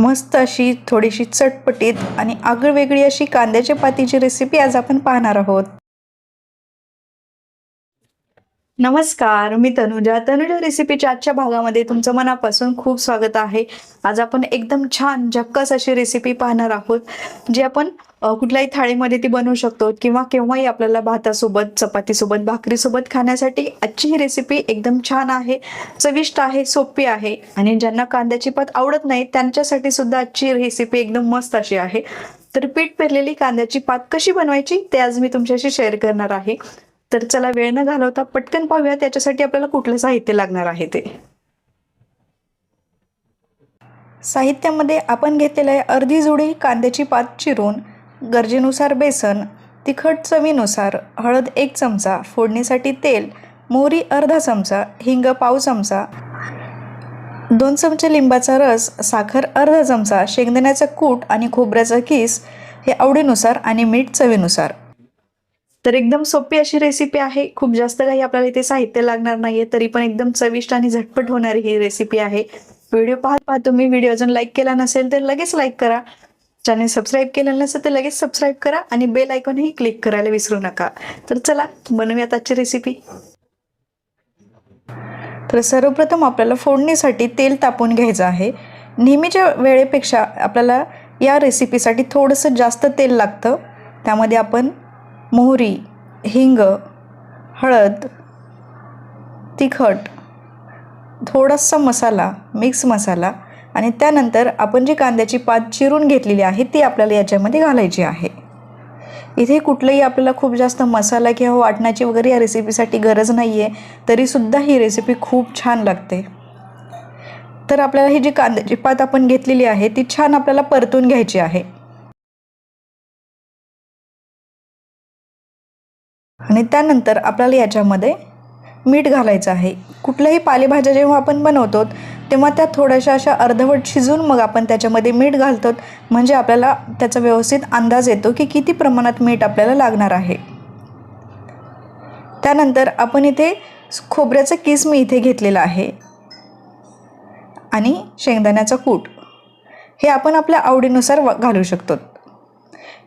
मस्त अशी थोडीशी चटपटीत आणि आगळवेगळी अशी कांद्याच्या पातीची रेसिपी आज आपण पाहणार आहोत. नमस्कार मी तनुजा. तनुजा रेसिपीच्या आजच्या भागामध्ये तुमचं मनापासून खूप स्वागत आहे. आज आपण एकदम छान झक्कस अशी रेसिपी पाहणार आहोत जी आपण कुठल्याही थाळीमध्ये ती बनवू शकतो किंवा केव्हाही आपल्याला भातासोबत चपातीसोबत भाकरीसोबत खाण्यासाठी आजची ही रेसिपी एकदम छान आहे चविष्ट आहे सोपी आहे आणि ज्यांना कांद्याची पात आवडत नाही त्यांच्यासाठी सुद्धा आजची रेसिपी एकदम मस्त अशी आहे. तर पीठ पेरलेली कांद्याची पात कशी बनवायची ते आज मी तुमच्याशी शेअर करणार आहे. तर चला वेळ न घालवता पटकन पाहूया त्याच्यासाठी आपल्याला कुठलं साहित्य लागणार आहे ते. साहित्यामध्ये आपण घेतलेलं आहे अर्धी जुडी कांद्याची पात चिरून गरजेनुसार बेसन तिखट चवीनुसार हळद एक चमचा फोडणीसाठी तेल मोहरी अर्धा चमचा हिंग पाव चमचा दोन चमचे लिंबाचा रस साखर अर्धा चमचा शेंगदाण्याचा कूट आणि खोबऱ्याचा किस हे आवडीनुसार आणि मीठ चवीनुसार. तर एकदम सोपी अशी रेसिपी आहे. खूप जास्त काही आपल्याला इथे साहित्य लागणार नाहीये तरी पण एकदम चविष्ट आणि झटपट होणारी ही रेसिपी आहे. व्हिडिओ पाहत पाहत तुम्ही व्हिडिओ अजून लाईक केला नसेल तर लगेच लाईक करा. चॅनल सबस्क्राईब केलं नसेल तर लगेच सबस्क्राईब करा आणि बेल आयकॉनही क्लिक करायला विसरू नका. तर चला बनवूयात आजची रेसिपी तर सर्वप्रथम आपल्याला फोडणीसाठी तेल तापून घ्यायचं आहे. नेहमीच्या वेळेपेक्षा आपल्याला या रेसिपीसाठी थोडंसं जास्त तेल लागतं. त्यामध्ये आपण मोहरी हिंग हळद तिखट थोडासा मसाला मिक्स मसाला आणि त्यानंतर आपण जी कांद्याची पात चिरून घेतलेली आहे ती आपल्याला याच्यामध्ये घालायची आहे. इथे कुठलंही आपल्याला खूप जास्त मसाला किंवा वाटण्याची वगैरे या रेसिपीसाठी गरज नाही आहे तरीसुद्धा ही रेसिपी खूप छान लागते. तर आपल्याला ही जी कांद्याची पात आपण घेतलेली आहे ती छान आपल्याला परतून घ्यायची आहे. आणि त्यानंतर आपल्याला याच्यामध्ये मीठ घालायचं आहे. कुठल्याही पालेभाज्या जेव्हा आपण बनवतो तेव्हा त्या थोड्याशा अशा अर्धवट शिजून मग आपण त्याच्यामध्ये मीठ घालतो. म्हणजे आपल्याला त्याचा व्यवस्थित अंदाज येतो की किती प्रमाणात मीठ आपल्याला लागणार आहे. त्यानंतर आपण इथे खोबऱ्याचं किस मी इथे घेतलेलं आहे. आणि शेंगदाण्याचा कूट. हे आपण आपल्या आवडीनुसार घालू शकतो.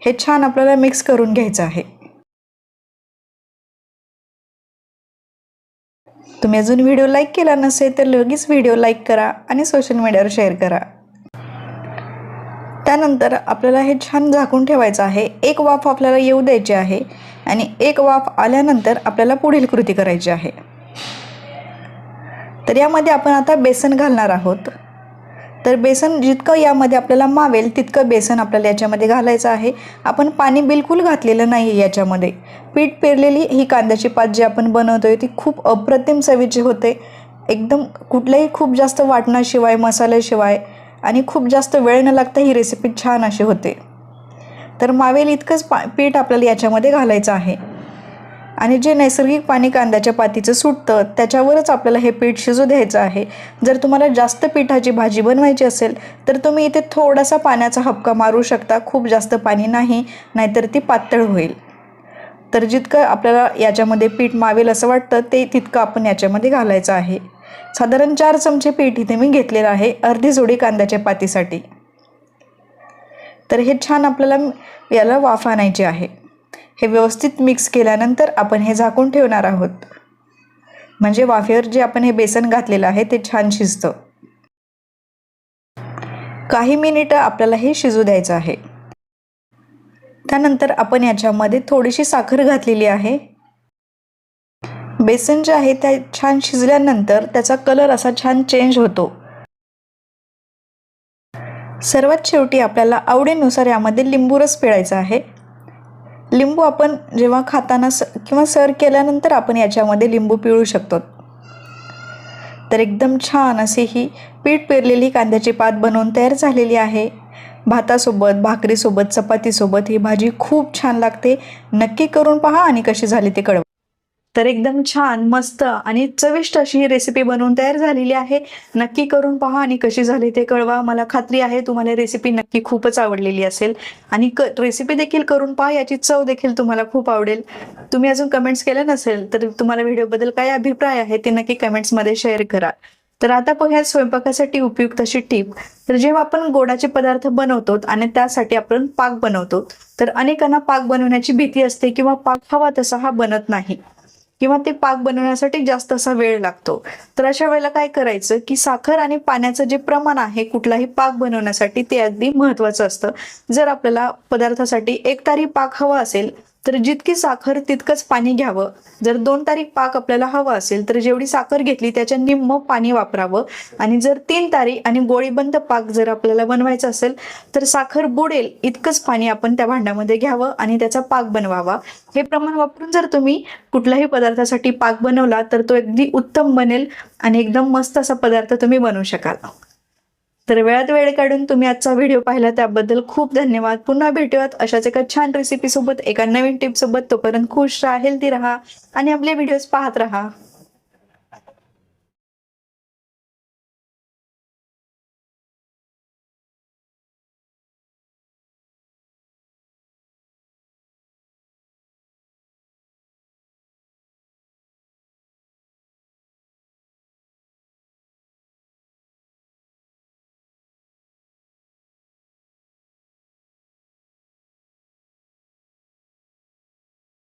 हे छान आपल्याला मिक्स करून घ्यायचं आहे. तुम्ही अजून व्हिडिओ लाईक केला नसेल तर लगेच व्हिडिओ लाईक करा आणि सोशल मीडियावर शेअर करा. त्यानंतर आपल्याला हे छान झाकून ठेवायचं आहे. एक वाफ आपल्याला येऊ द्यायची आहे आणि एक वाफ आल्यानंतर आपल्याला पुढील कृती करायची आहे. तर यामध्ये आपण आता बेसन घालणार आहोत. तर बेसन जितकं यामध्ये आपल्याला मावेल तितकं बेसन आपल्याला याच्यामध्ये घालायचं आहे. आपण पाणी बिलकुल घातलेलं नाही आहे याच्यामध्ये. पीठ पेरलेली ही कांद्याची पात जी आपण बनवतो आहे ती खूप अप्रतिम चवीची होते. एकदम कुठल्याही खूप जास्त वाटणाशिवाय मसाल्याशिवाय आणि खूप जास्त वेळ न लागता ही रेसिपी छान अशी होते. तर मावेल इतकंच पा पीठ आपल्याला याच्यामध्ये घालायचं आहे. आणि जे नैसर्गिक पाणी कांद्याच्या पातीचं सुटतं त्याच्यावरच आपल्याला हे पीठ शिजू द्यायचं आहे. जर तुम्हाला जास्त पिठाची भाजी बनवायची असेल तर तुम्ही इथे थोडासा पाण्याचा हपका मारू शकता. खूप जास्त पाणी नाही नाहीतर ती पातळ होईल. तर जितकं आपल्याला याच्यामध्ये पीठ मावेल असं वाटतं ते तितकं आपण याच्यामध्ये घालायचं आहे. साधारण चार चमचे पीठ इथे मी घेतलेलं आहे अर्धी जोडी कांद्याच्या पातीसाठी. तर हे छान आपल्याला याला वाफ आणायची आहे. हे व्यवस्थित मिक्स केल्यानंतर आपण हे झाकून ठेवणार आहोत. म्हणजे वाफेवर जे आपण हे बेसन घातलेलं आहे ते छान शिजतं. काही मिनिटं आपल्याला हे शिजू द्यायचं आहे. त्यानंतर आपण याच्यामध्ये थोडीशी साखर घातलेली आहे. बेसन जे आहे त्या छान शिजल्यानंतर त्याचा कलर असा छान चेंज होतो. सर्वात शेवटी आपल्याला आवडीनुसार यामध्ये लिंबू रस पिळायचा आहे. लिंबू आपण जेव्हा खाताना स किंवा सर केल्यानंतर आपण याच्यामध्ये लिंबू पिळू शकतो. तर एकदम छान असे ही पीठ पेरलेली कांद्याची पात बनवून तयार झालेली आहे. भातासोबत भाकरीसोबत चपातीसोबत ही भाजी खूप छान लागते. नक्की करून पहा आणि कशी झाली ते कळवा. तर एकदम छान मस्त आणि चविष्ट अशी ही रेसिपी बनवून तयार झालेली आहे. नक्की करून पहा आणि कशी झाली ते कळवा. मला खात्री आहे तुम्हाला रेसिपी नक्की खूपच आवडलेली असेल. आणि क रेसिपी देखील करून पहा याची चव देखील तुम्हाला खूप आवडेल. तुम्ही अजून कमेंट्स केल्या नसेल तर तुम्हाला व्हिडिओबद्दल काय अभिप्राय आहे ते नक्की कमेंट्समध्ये शेअर करा. तर आता पाहूया स्वयंपाकासाठी उपयुक्त अशी टीप तर जेव्हा आपण गोडाचे पदार्थ बनवतो आणि त्यासाठी आपण पाक बनवतो तर अनेकांना पाक बनवण्याची भीती असते किंवा पाक हवा तसा हा बनत नाही. किंवा ते पाक बनवण्यासाठी जास्त असा वेळ लागतो. तर अशा वेळेला काय करायचं की साखर आणि पाण्याचं जे प्रमाण आहे कुठलाही पाक बनवण्यासाठी ते अगदी महत्त्वाचं असतं. जर आपल्याला पदार्थासाठी एक तारी पाक हवा असेल तर जितकी साखर तितकंच पाणी घ्यावं. जर दोन तारीख पाक आपल्याला हवा असेल तर जेवढी साखर घेतली त्याच्या निम्म पाणी वापरावं. आणि जर तीन तारीख आणि गोळीबंद पाक जर आपल्याला बनवायचा असेल तर साखर बुडेल इतकंच पाणी आपण त्या भांड्यामध्ये घ्यावं आणि त्याचा पाक बनवावा. हे प्रमाण वापरून जर तुम्ही कुठल्याही पदार्थासाठी पाक बनवला तर तो अगदी उत्तम बनेल आणि एकदम मस्त असा पदार्थ तुम्ही बनवू शकाल. तर वेळात वेळ काढून तुम्ही आजचा व्हिडिओ पाहिला त्याबद्दल खूप धन्यवाद. पुन्हा भेटूयात. अशाच एका छान रेसिपी सोबत एका नवीन टिप सोबत. तोपर्यंत खुश राहा हेल्दी राहा आणि आपले व्हिडिओज पाहत राहा.